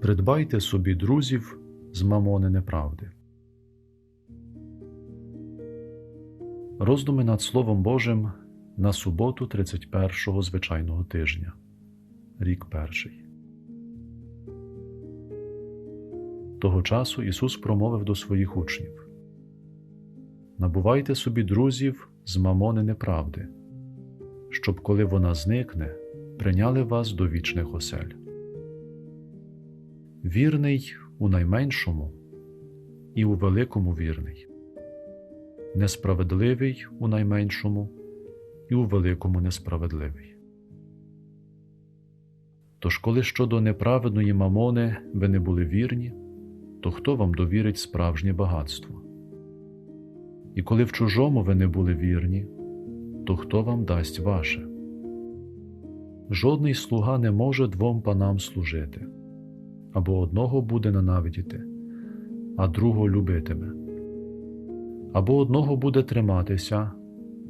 Придбайте собі друзів з мамони неправди. Роздуми над Словом Божим на суботу 31-го звичайного тижня. Рік перший. Того часу Ісус промовив до своїх учнів: Набувайте собі друзів з мамони неправди, щоб, коли вона зникне, прийняли вас до вічних осель. Вірний у найменшому і у великому вірний, несправедливий у найменшому і у великому несправедливий. Тож, коли щодо неправедної мамони ви не були вірні, то хто вам довірить справжнє багатство? І коли в чужому ви не були вірні, то хто вам дасть ваше? Жодний слуга не може двом панам служити, або одного буде ненавидіти, а другого любитиме, або одного буде триматися,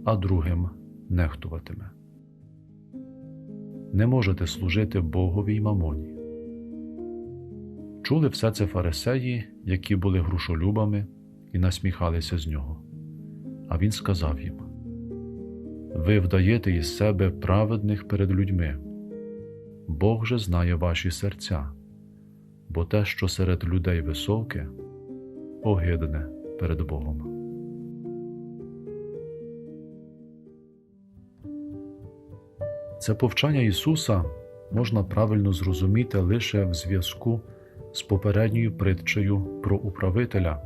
а другим нехтуватиме. Не можете служити Богові й мамоні. Чули все це фарисеї, які були грушолюбами і насміхалися з нього. А він сказав їм: Ви вдаєте із себе праведних перед людьми, Бог же знає ваші серця, бо те, що серед людей високе, огидне перед Богом. Це повчання Ісуса можна правильно зрозуміти лише в зв'язку з попередньою притчею про управителя,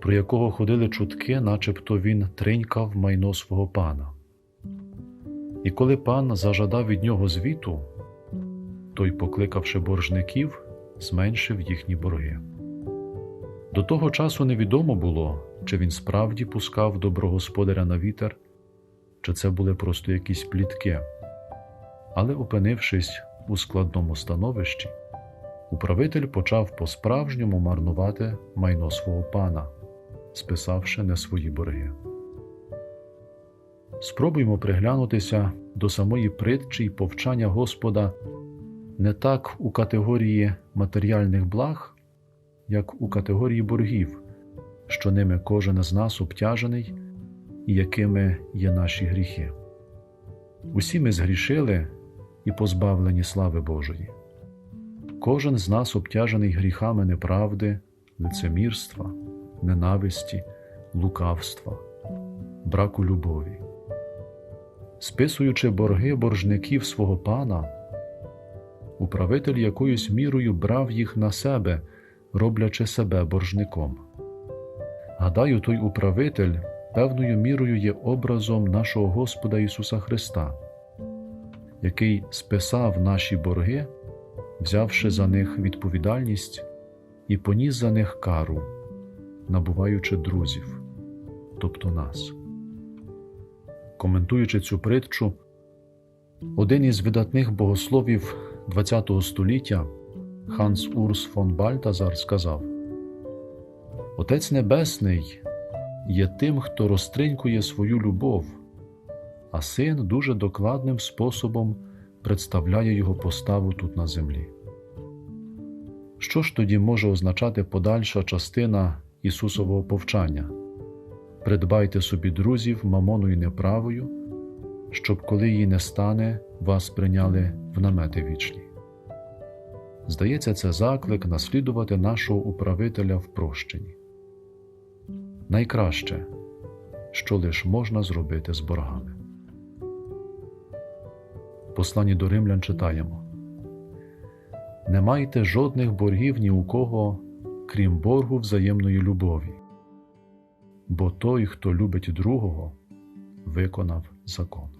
про якого ходили чутки, начебто він тринькав майно свого пана. І коли пан зажадав від нього звіту, той, покликавши боржників, зменшив їхні борги. До того часу невідомо було, чи він справді пускав доброгосподаря на вітер, чи це були просто якісь плітки. Але, опинившись у складному становищі, управитель почав по-справжньому марнувати майно свого пана, списавши не свої борги. Спробуймо приглянутися до самої притчі й повчання Господа не так у категорії матеріальних благ, як у категорії боргів, що ними кожен з нас обтяжений і якими є наші гріхи. Усі ми згрішили і позбавлені слави Божої. Кожен з нас обтяжений гріхами неправди, лицемірства, ненависті, лукавства, браку любові. Списуючи борги боржників свого пана, управитель якоюсь мірою брав їх на себе, роблячи себе боржником. Гадаю, той управитель певною мірою є образом нашого Господа Ісуса Христа, який списав наші борги, взявши за них відповідальність і поніс за них кару, набуваючи друзів, тобто нас. Коментуючи цю притчу, один із видатних богословів ХХ століття Ханс Урс фон Бальтазар сказав: Отець Небесний є тим, хто розтринькує свою любов, а син дуже докладним способом представляє його поставу тут на землі. Що ж тоді може означати подальша частина Ісусового повчання? Придбайте собі друзів мамоною неправою, щоб коли її не стане, вас прийняли в намети вічні. Здається, це заклик наслідувати нашого управителя в прощенні. Найкраще, що лиш можна зробити з боргами. В посланні до римлян читаємо Не майте жодних боргів ні у кого, крім боргу взаємної любові, бо той, хто любить другого, виконав закон.